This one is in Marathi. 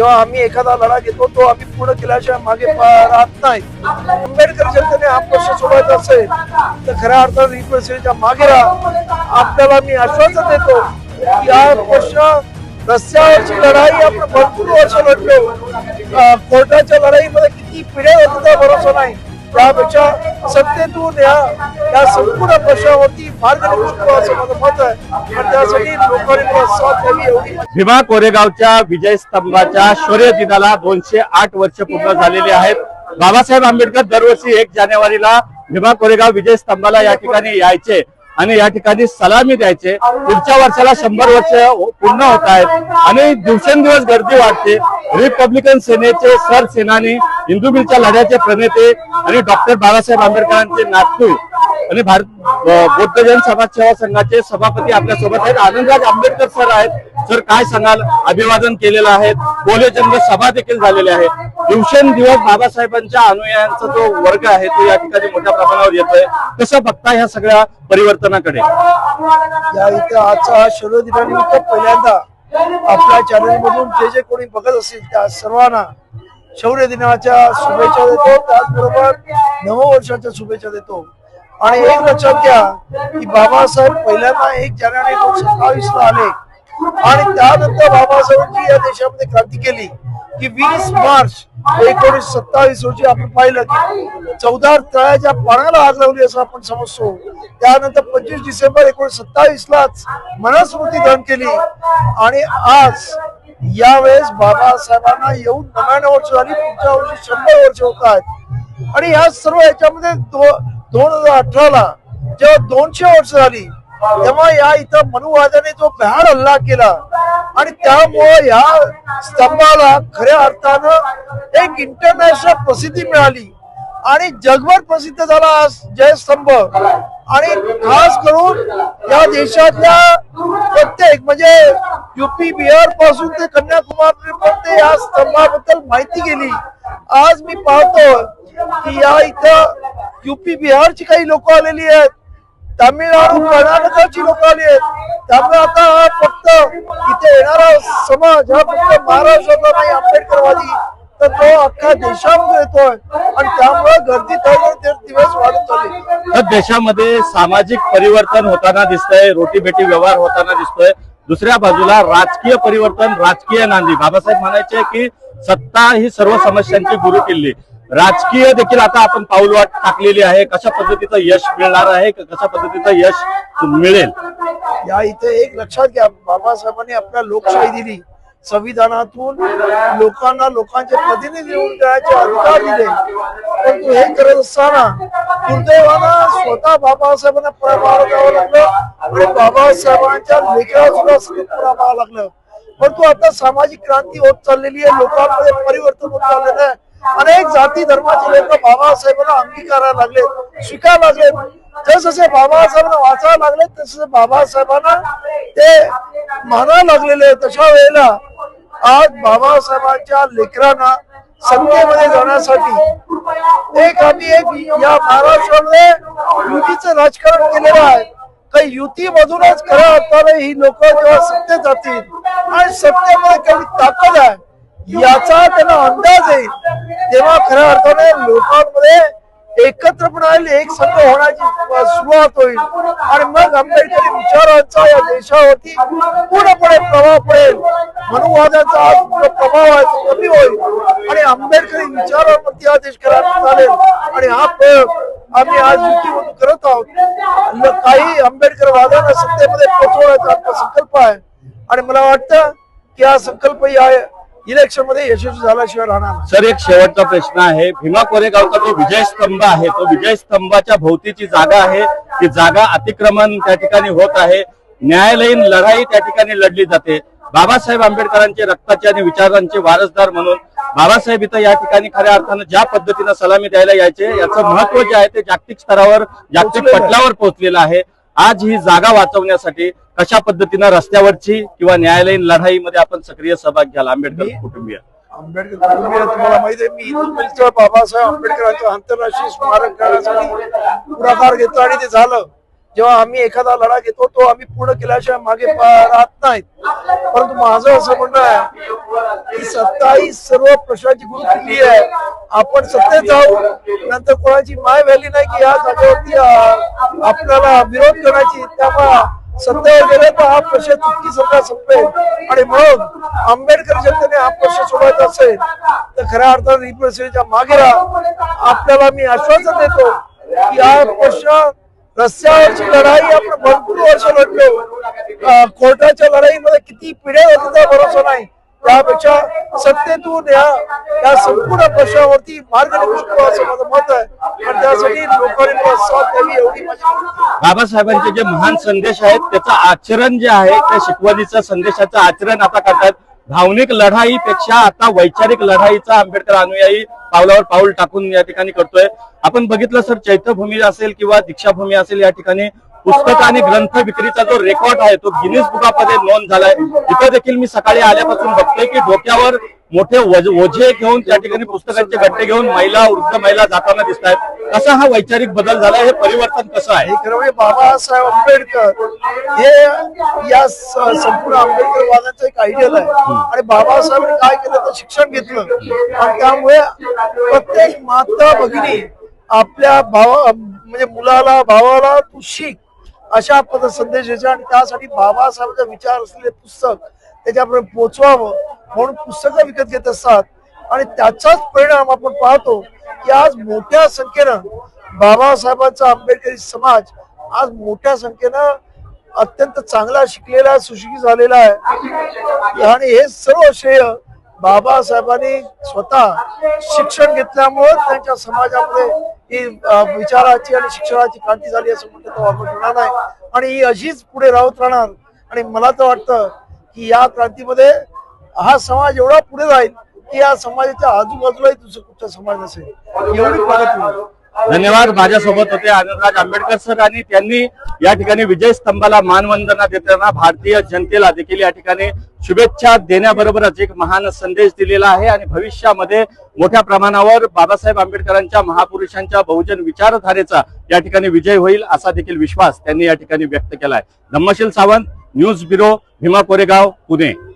जेव्हा आम्ही एखादा लढा घेतो तो आम्ही पूर्ण केल्याशिवाय मागे राहत नाही. आंबेडकर जनतेने हा प्रश्न सोडवायचा असेल तर खऱ्या अर्थाने रिप्रेझेंटेटिव्हच्या मागे राहा. आपल्याला मी आश्वासन देतो की हा प्रश्न रस्त्यावरची लढाई आपण भरपूर वर्ष लढलो. कोर्टाच्या लढाईमध्ये किती पिढ्या होत भरोसा नाही. त्यापेक्षा सत्तेतून या या संपूर्ण प्रश्नावरती मार्ग निघतो असं माझं मत आहे. आणि त्यासाठी लोकांनी मला साथ द्यावी एवढी. भीमा कोरेगावच्या विजय स्तंभाच्या शौर्य दिनाला दोनशे आठ वर्ष पूर्ण झालेली आहेत. बाबासाहेब आंबेडकर दरवर्षी एक जानेवारीला भीमा कोरेगाव विजय स्तंभाला या ठिकाणी यायचे. आणि या ठिकाणी सलामी द्यायचे. पुढच्या वर्षाला शंभर वर्ष हो- पूर्ण होत आहेत. आणि दिवसेंदिवस गर्दी वाढते. रिपब्लिकन सेनेचे सरसेनानी हिंदू बिलच्या लढ्याचे प्रणेते आणि डॉक्टर बाबासाहेब आंबेडकरांचे नातू आणि भारत बौद्ध जन समाज सेवा संघाचे सभापती आपल्यासोबत आहेत. आनंदराज आंबेडकर सर आहेत. सर काय सांगाल? अभिवादन केलेलं आहे बोलेचंद्र सभा देखील झालेल्या आहेत दिवसेंदिवस बाबासाहेबांच्या अनुयायांचा जो वर्ग आहे तो या ठिकाणी मोठ्या प्रमाणावर येतोय. कसं बघता ह्या सगळ्या परिवर्तनाकडे? या इथं आजचा शौर्य दिनानिमित्त पहिल्यांदा आपल्या चॅनल मधून जे जे कोणी बघत असेल त्या सर्वांना शौर्य दिनाच्या शुभेच्छा देतो. त्याचबरोबर नववर्षाच्या शुभेच्छा देतो. आणि एक लक्षात घ्या की बाबासाहेब पहिल्यांदा एक जानेवारी एकोणीशे सत्तावीस ला आले. आणि त्यानंतर बाबासाहेबांची या देशामध्ये क्रांती केली की वीस मार्च एकोणीस सत्तावीस रोजी आपण पाहिलं की चौदा तळ्याच्या पाण्याला आग लावली असं आपण समजतो. त्यानंतर पंचवीस डिसेंबर एकोणीशे सत्तावीस लाच मनस्मृती दहन केली. आणि आज यावेळेस बाबासाहेबांना येऊन नव्याण्णव वर्ष झाली पुढच्या वर्षी शंभर वर्ष होत आहेत. आणि या सर्व याच्यामध्ये दोन हजार अठराला जेव्हा दोनशे वर्ष झाली तेव्हा या इथं मनुवाद्याने जो भ्याड हल्ला केला आणि त्यामुळं या स्तंभाला खऱ्या अर्थानं एक इंटरनॅशनल प्रसिद्धी मिळाली. आणि जगभर प्रसिद्ध झाला जय स्तंभ आणि खास करून या देशातल्या प्रत्येक म्हणजे युपी बिहारपासून ते कन्याकुमारी पर्यंत या स्तंभाबद्दल माहिती गेली. आज मी पाहतो की या इथं युपी बिहारची काही लोक आलेली आहेत. तामिळनाडू कर्नाटकाची लोक आली आहेत. त्यामुळे आता फक्त इथे येणारा समाज हा फक्त महाराष्ट्रातला नाही आंबेडकरवादी तर तो अख्ख्या देशामध्ये येतोय. आणि त्यामुळे गर्दी दिवस वाढत चालली. तर देशामध्ये सामाजिक परिवर्तन होताना दिसतंय रोटी बेटी व्यवहार होताना दिसतोय. दुसऱ्या बाजूला राजकीय परिवर्तन राजकीय नांदी. बाबासाहेब म्हणायचे की सत्ता ही सर्व समस्यांची गुरु किल्ली राजकीय देखील आता आपण पाऊलवाट टाकलेली आहे. कशा पद्धतीचं यश मिळणार आहे? कशा पद्धतीचं यश मिळेल? या इथे एक लक्षात घ्या. बाबासाहेबांनी आपल्या लोकशाही दिली संविधानातून लोकांना लोकांचे प्रतिनिधी होऊन देण्याचे अधिकार दिले. परंतु हे करत असताना दुर्दैवानं स्वतः बाबासाहेबांना पराभव द्यावं लागलं आणि बाबासाहेबांच्या लेकराला सुद्धा सगळं लागलं. परंतु आता सामाजिक क्रांती होत चाललेली आहे. लोकांमध्ये परिवर्तन होत चाललेलं आहे. अनेक जाती धर्माचे लोक बाबासाहेबांना अंगीकारायला लागले स्वीकारायला लागले. जसजसे बाबासाहेबांना वाचायला लागले तसे बाबासाहेबांना ते मानायला लागलेले तशा वेळेला आज बाबासाहेबांच्या लेकरांना संख्येमध्ये जाण्यासाठी एक आम्ही एक या महाराष्ट्रामध्ये युतीचं राजकारण केलेलं आहे. काही युतीमधूनच खऱ्या अर्थाने ही लोक जेव्हा सत्तेत जातील आणि सत्तेमध्ये काही ताकद आहे याचा त्यांना अंदाज येईल तेव्हा खऱ्या अर्थाने लोकांमध्ये एकत्रपणे एक संघ होण्याची सुरुवात होईल. आणि मग आंबेडकरी विचारांचा या देशावरती पूर्णपणे प्रभाव पडेल. मनुवादाचा आज प्रभाव आहे तो कमी होईल. आणि आंबेडकरी विचारांवरती हा देश करायला चालेल. आणि हा प्रयोग आम्ही आज युतीमधून करत आहोत. काही आंबेडकर वादांना सत्तेमध्ये पोहोचवण्याचा आपला संकल्प आहे. आणि मला वाटतं की हा संकल्प या इलेक्शनमध्ये यशस्वी झाल्याशिवाय राहणार नाही. सर एक शेवटचा प्रश्न आहे. भीमा कोरेगावचा जो विजय स्तंभ आहे तो विजय स्तंभाच्या भोवतीची जागा आहे. ती जागा अतिक्रमण त्या ठिकाणी होत आहे. न्यायालयीन लढाई त्या ठिकाणी लढली जाते. बाबासाहेब आंबेडकरांचे रक्ताचे आणि विचारांचे वारसदार म्हणून बाबासाहेब इथं या ठिकाणी खऱ्या अर्थानं ज्या पद्धतीनं सलामी द्यायला यायचे याचं महत्त्व जे आहे ते जागतिक स्तरावर जागतिक आहे. पटलावर पोहोचलेलं आहे. आज ही जागा वाचवण्यासाठी कशा पद्धतीनं रस्त्यावरची किंवा न्यायालयीन लढाईमध्ये आपण सक्रिय सहभाग घ्याल आंबेडकर कुटुंबीय? आंबेडकर कुटुंबीय तुम्हाला माहिती आहे मी बाबासाहेब आंबेडकरांचं आंतरराष्ट्रीय स्मारक करण्यासाठी पुढाकार घेतला आणि ते झालं. जेव्हा आम्ही एखादा लढा घेतो तो आम्ही पूर्ण केल्याशिवाय मागे राहत नाहीत. परंतु माझं असं म्हणणं आहे की सत्ता ही सर्व प्रश्नाची गुरु किल्ली आहे. आपण सत्तेत जाऊ नंतर कोणाची माय व्हॅली नाही की या जागेवरती आपल्याला विरोध करायची त्यामुळे सत्तेवर गेले तर हा पक्ष तितकी सत्ता संपेल. आणि म्हणून आंबेडकर जनतेने हा पक्ष सोडायचा असेल तर खऱ्या अर्थाने रिप्रेझेंटेशनच्या मागे आपल्याला मी आश्वासन देतो की हा प्रश्न रस्त्यावरची लढाई आपण भरपूर वर्ष लढलो. कोर्टाच्या लढाईमध्ये किती पिढ्या होती भरोसा नाही. त्यापेक्षा सत्तेतून या या संपूर्ण प्रश्नावरती मार्ग निघतो असं माझं मत आहे. पण त्यासाठी लोकांनी मला साथ द्यावी एवढी बाबासाहेबांचे जे महान संदेश आहेत त्याचं आचरण जे आहे त्या शिकवणीचं संदेशाचं आचरण आता करतात. भावनिक लढाईपेक्षा आता वैचारिक लढाईचा आंबेडकर अनुयायी पावलावर पाऊल टाकून या ठिकाणी करतोय. आपण बघितलं सर चैत्यभूमी असेल किंवा दीक्षाभूमी असेल या ठिकाणी पुस्तक आणि ग्रंथ विक्रीचा जो रेकॉर्ड आहे तो गिनीज बुकामध्ये नोंद झालाय. इथं देखील मी सकाळी आल्यापासून बघतोय की डोक्यावर मोठे वज- ओझे घेऊन त्या ठिकाणी पुस्तकांचे गट्टे घेऊन महिला वृद्ध महिला जाताना दिसत आहेत कसा हा वैचारिक बदल झालाय? हे परिवर्तन कसं आहे? हे खरं म्हणजे बाबासाहेब आंबेडकर हे या संपूर्ण आंबेडकर वादाचं एक आयडियल आहे. आणि बाबासाहेबांनी काय केलं तर शिक्षण घेतलं. आणि त्यामुळे प्रत्येक माता भगिनी आपल्या भावा म्हणजे मुलाला भावाला तू शिक अशा पद संदेश आणि त्यासाठी बाबासाहेबांचा विचार असलेले पुस्तक त्याच्यापर्यंत पोचवावं म्हणून पुस्तकं विकत घेत असतात. आणि त्याचाच परिणाम आपण पाहतो की आज मोठ्या संख्येनं बाबासाहेबांचा आंबेडकरी समाज आज मोठ्या संख्येनं अत्यंत चांगला शिकलेला सुशिक्षित झालेला आहे. आणि हे सर्व श्रेय बाबासाहेबांनी स्वतः शिक्षण घेतल्यामुळे त्यांच्या समाजामध्ये ही विचाराची आणि शिक्षणाची क्रांती झाली असं म्हणतो तो वापर होणार नाही. आणि ही अशीच पुढे राहत राहणार. आणि मला तर वाटतं की या क्रांतीमध्ये हा समाज एवढा पुढे जाईल की या समाजाच्या आजूबाजूलाही दुसरं कुठचा समाज नसेल. एवढी प्रगती होईल. धन्यवाद. माझ्यासोबत होते आनंदराज आंबेडकर सर आणि त्यांनी या ठिकाणी विजय स्तंभाला मानवंदना देताना भारतीय जनतेला देखील या ठिकाणी शुभेच्छा देण्याबरोबरच एक महान संदेश दिलेला आहे. आणि भविष्यामध्ये मोठ्या प्रमाणावर बाबासाहेब आंबेडकरांच्या महापुरुषांच्या बहुजन विचारधारेचा या ठिकाणी विजय होईल असा देखील विश्वास त्यांनी या ठिकाणी व्यक्त केलाय. Dhammasheel Sawant news bureau Bhima Koregaon Pune.